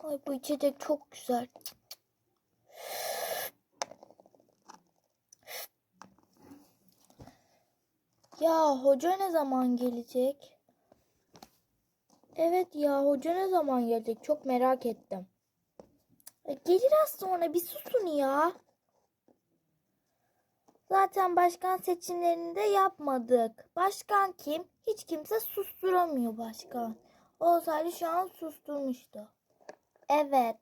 Ay bu içecek çok güzel. Ya hoca ne zaman gelecek? Evet ya hoca ne zaman gelecek? Çok merak ettim. E, Gelir az sonra bir susun ya. Zaten başkan seçimlerini de yapmadık. Başkan kim? Hiç kimse susturamıyor başkan. Olsaydı şu an susturmuştu. Evet.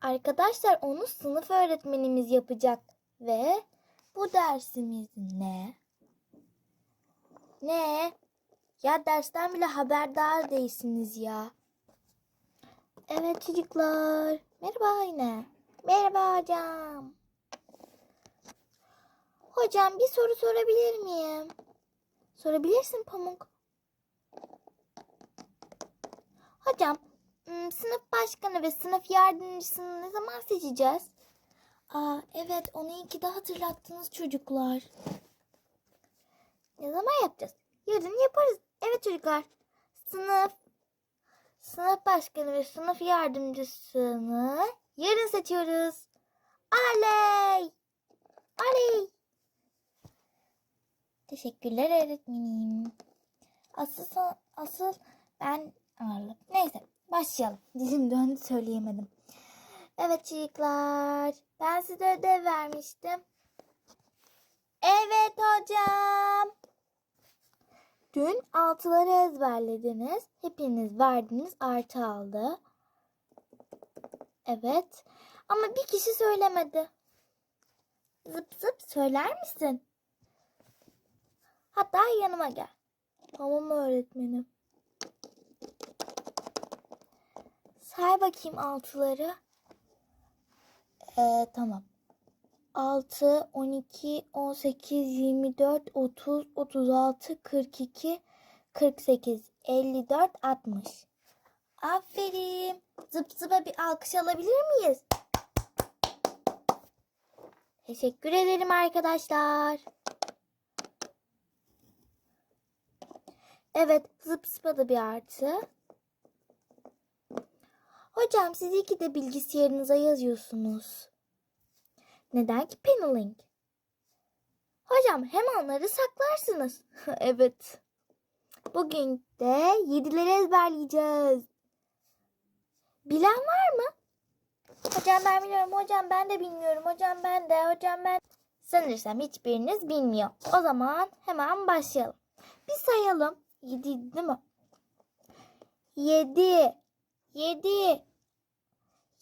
Arkadaşlar onu sınıf öğretmenimiz yapacak. Ve bu dersimiz ne? Ne? Ya dersten bile haberdar değilsiniz ya. Evet çocuklar. Merhaba yine. Merhaba hocam. Hocam bir soru sorabilir miyim? Sorabilirsin Pamuk. Hocam sınıf başkanı ve sınıf yardımcısını ne zaman seçeceğiz? Aa evet onu iyi ki de hatırlattınız çocuklar. Ne zaman yapacağız? Yarın yaparız. Evet çocuklar. Sınıf sınıf başkanı ve sınıf yardımcısını yarın seçiyoruz. Aley! Aley! Teşekkürler öğretmenim. Asıl asıl ben ağırlık. Neyse başlayalım. Dilim döndü söyleyemedim. Evet çocuklar. Ben size ödev vermiştim. Evet hocam. Dün altıları ezberlediniz. Hepiniz verdiniz artı aldı. Evet. Ama bir kişi söylemedi. Zıp zıp söyler misin? Hatta yanıma gel. Tamam öğretmenim. Say bakayım altıları. Ee, tamam. 6, 12, 18, 24, 30, 36, 42, 48, 54, 60. Aferin. Zıp zıpa bir alkış alabilir miyiz? Teşekkür ederim arkadaşlar. Evet, zıp zıpa da bir artı. Hocam siz iki de bilgisayarınıza yazıyorsunuz. Neden ki paneling? Hocam hem onları saklarsınız. evet. Bugün de yedileri ezberleyeceğiz. Bilen var mı? Hocam ben biliyorum. Hocam ben de bilmiyorum. Hocam ben de. Hocam ben. Sanırsam hiçbiriniz bilmiyor. O zaman hemen başlayalım. Bir sayalım. Yedi değil mi? Yedi. Yedi.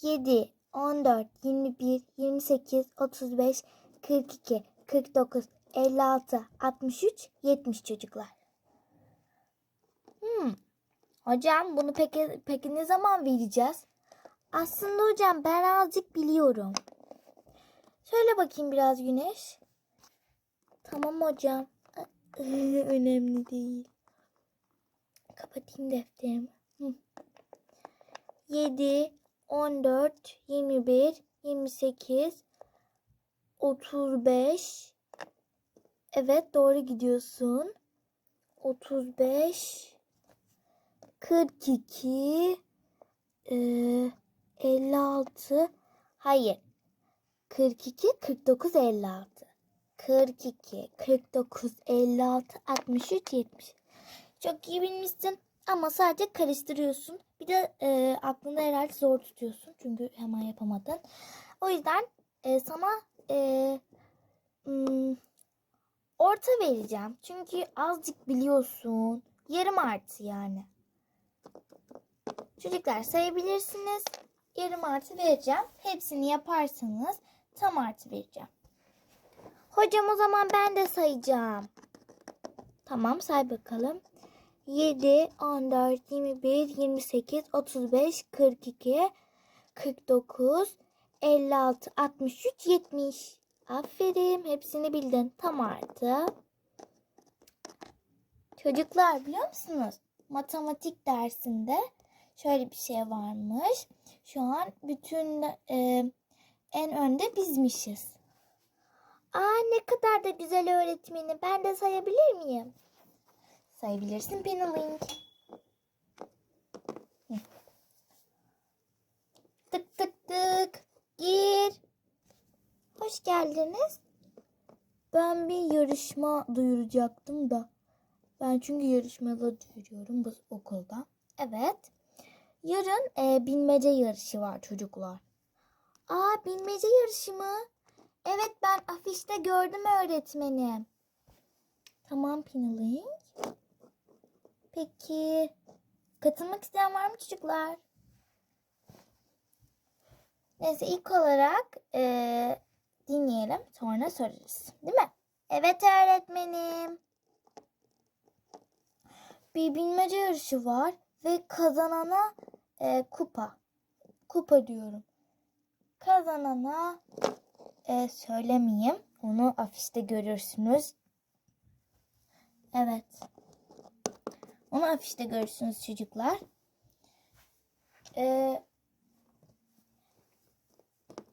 7, 14, 21, 28, 35, 42, 49, 56, 63, 70 çocuklar. Hmm. Hocam bunu peki, peki ne zaman vereceğiz? Aslında hocam ben azıcık biliyorum. Söyle bakayım biraz Güneş. Tamam hocam. Önemli değil. Kapatayım defterimi. Hı. 7, 14, 21, 28, 35. Evet doğru gidiyorsun. 35, 42, e, 56. Hayır. 42, 49, 56. 42, 49, 56, 63, 70. Çok iyi bilmişsin ama sadece karıştırıyorsun. Bir de e, aklında herhalde zor tutuyorsun. Çünkü hemen yapamadın. O yüzden e, sana e, hmm, orta vereceğim. Çünkü azıcık biliyorsun. Yarım artı yani. Çocuklar sayabilirsiniz. Yarım artı vereceğim. Hepsini yaparsanız tam artı vereceğim. Hocam o zaman ben de sayacağım. Tamam say bakalım. 7, 14, 21, 28, 35, 42, 49, 56, 63, 70. Aferin. Hepsini bildin. Tam artı. Çocuklar biliyor musunuz? Matematik dersinde şöyle bir şey varmış. Şu an bütün e, en önde bizmişiz. Aa ne kadar da güzel öğretmenim. Ben de sayabilir miyim? Sayabilirsin Penelink. Hı. Tık tık tık. Gir. Hoş geldiniz. Ben bir yarışma duyuracaktım da. Ben çünkü yarışmalar duyuruyorum bu okulda. Evet. Yarın e, bilmece yarışı var çocuklar. Aa bilmece yarışı mı? Evet ben afişte gördüm öğretmenim. Tamam Pinalink. Peki katılmak isteyen var mı çocuklar? Neyse ilk olarak e, dinleyelim sonra sorarız. Değil mi? Evet öğretmenim. Bir bilmece yarışı var ve kazanana e, kupa. Kupa diyorum. Kazanana e, söylemeyeyim. Onu afişte görürsünüz. Evet. Onu afişte görürsünüz çocuklar. Ee,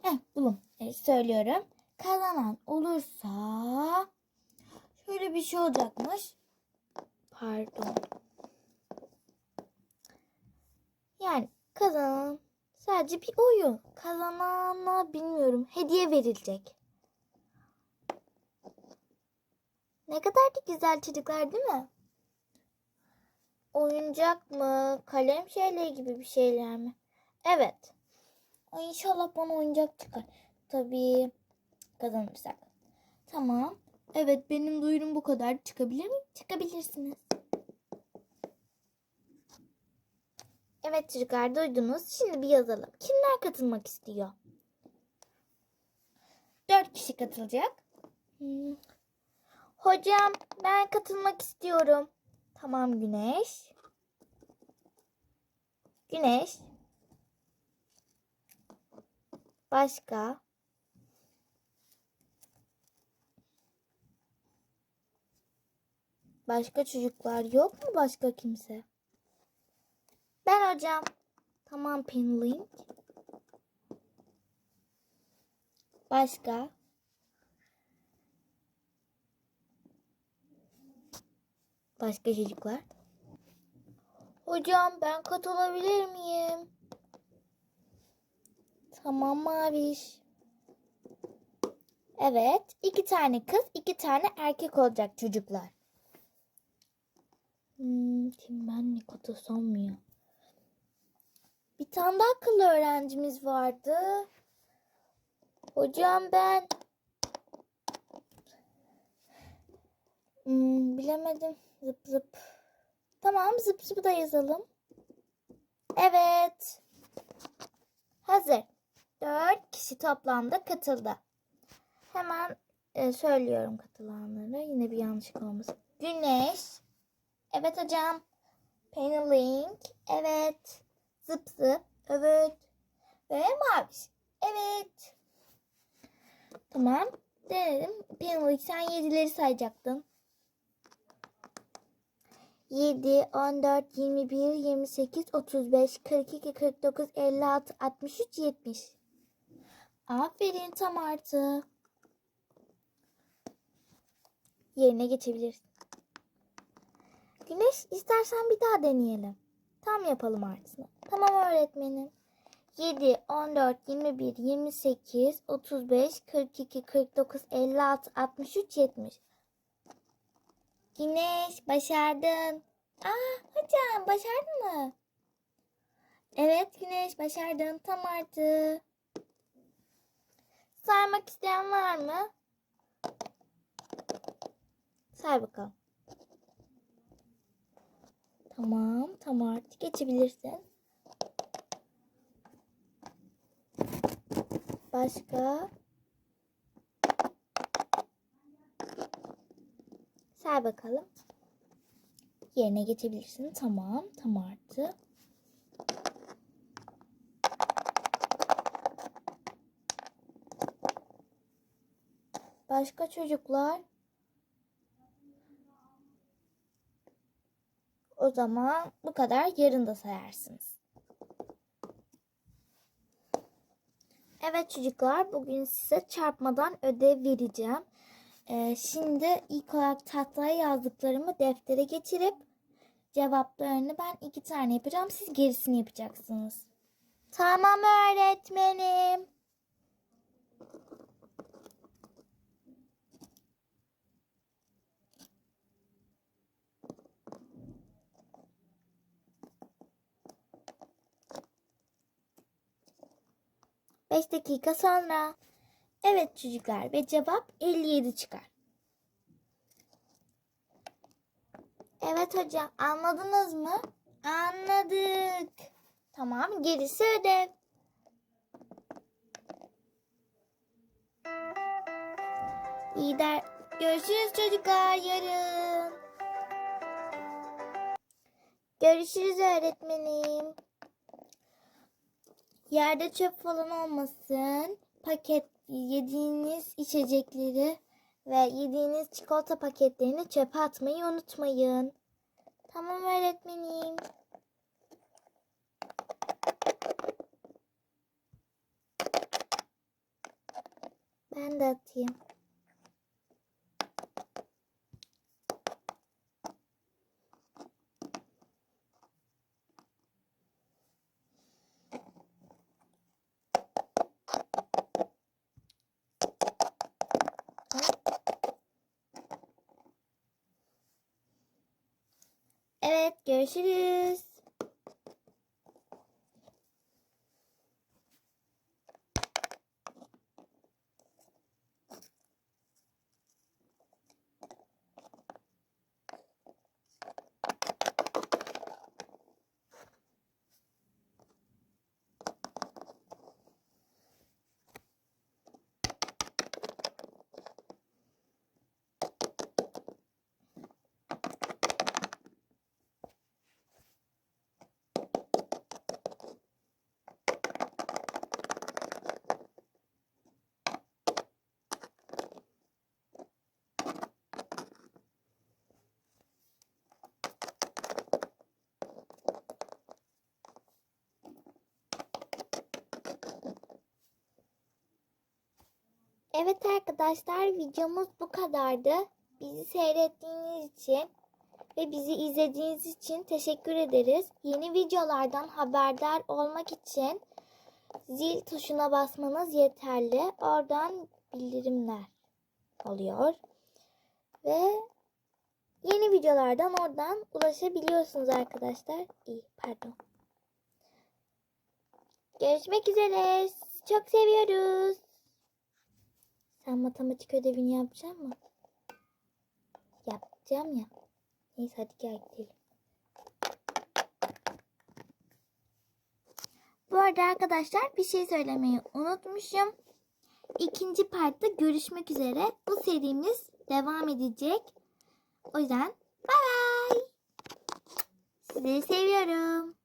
heh, bulun. E, söylüyorum. Kazanan olursa şöyle bir şey olacakmış. Pardon. Yani kazanan sadece bir oyun. Kazanana bilmiyorum. Hediye verilecek. Ne kadar da güzel çocuklar değil mi? Oyuncak mı? Kalem şeyleri gibi bir şeyler mi? Evet. Ay inşallah bana oyuncak çıkar. Tabii kazanırsak. Tamam. Evet benim duyurum bu kadar. Çıkabilir miyim? Çıkabilirsiniz. Evet çocuklar duydunuz. Şimdi bir yazalım. Kimler katılmak istiyor? Dört kişi katılacak. Hmm. Hocam ben katılmak istiyorum. Tamam Güneş. Güneş. Başka. Başka çocuklar yok mu başka kimse? Ben hocam. Tamam Pinlink. Başka? Başka çocuklar? Hocam ben katılabilir miyim? Tamam Maviş. Evet, iki tane kız, iki tane erkek olacak çocuklar. Hmm, kim ben ne katılsam ya? Bir tane daha akıllı öğrencimiz vardı. Hocam ben Hmm, bilemedim. Zıp zıp. Tamam zıp zıpı da yazalım. Evet. Hazır. Dört kişi toplamda katıldı. Hemen e, söylüyorum katılanları. Yine bir yanlışlık olmasın. Güneş. Evet hocam. Penelink. Evet. Zıp zıp. Evet. Ve maviş. Evet. Tamam. Denedim. Penelink sen yedileri sayacaktın. 7, 14, 21, 28, 35, 42, 49, 56, 63, 70. Aferin tam artı. Yerine geçebilirsin. Güneş istersen bir daha deneyelim. Tam yapalım artısını. Tamam öğretmenim. 7, 14, 21, 28, 35, 42, 49, 56, 63, 70. Güneş başardın. Aa hocam başardın mı? Evet Güneş başardın tam artı. Saymak isteyen var mı? Say bakalım. Tamam tam artı geçebilirsin. Başka? Say bakalım. Yerine geçebilirsin. Tamam. Tam artı. Başka çocuklar? O zaman bu kadar yarın da sayarsınız. Evet çocuklar bugün size çarpmadan ödev vereceğim. Ee, şimdi ilk olarak tahtaya yazdıklarımı deftere geçirip cevaplarını ben iki tane yapacağım. Siz gerisini yapacaksınız. Tamam öğretmenim. Beş dakika sonra. Evet çocuklar ve cevap 57 çıkar. Evet hocam anladınız mı? Anladık. Tamam gerisi ödev. İyi der. Görüşürüz çocuklar yarın. Görüşürüz öğretmenim. Yerde çöp falan olmasın. Paket yediğiniz içecekleri ve yediğiniz çikolata paketlerini çöpe atmayı unutmayın. Tamam öğretmenim. Ben de atayım. Evet, görüşürüz. Evet arkadaşlar videomuz bu kadardı. Bizi seyrettiğiniz için ve bizi izlediğiniz için teşekkür ederiz. Yeni videolardan haberdar olmak için zil tuşuna basmanız yeterli. Oradan bildirimler oluyor. Ve yeni videolardan oradan ulaşabiliyorsunuz arkadaşlar. İyi pardon. Görüşmek üzere. Çok seviyoruz. Sen matematik ödevini yapacak mı? Yapacağım ya. Neyse hadi gel gidelim. Bu arada arkadaşlar bir şey söylemeyi unutmuşum. İkinci partta görüşmek üzere. Bu serimiz devam edecek. O yüzden bay bay. Sizi seviyorum.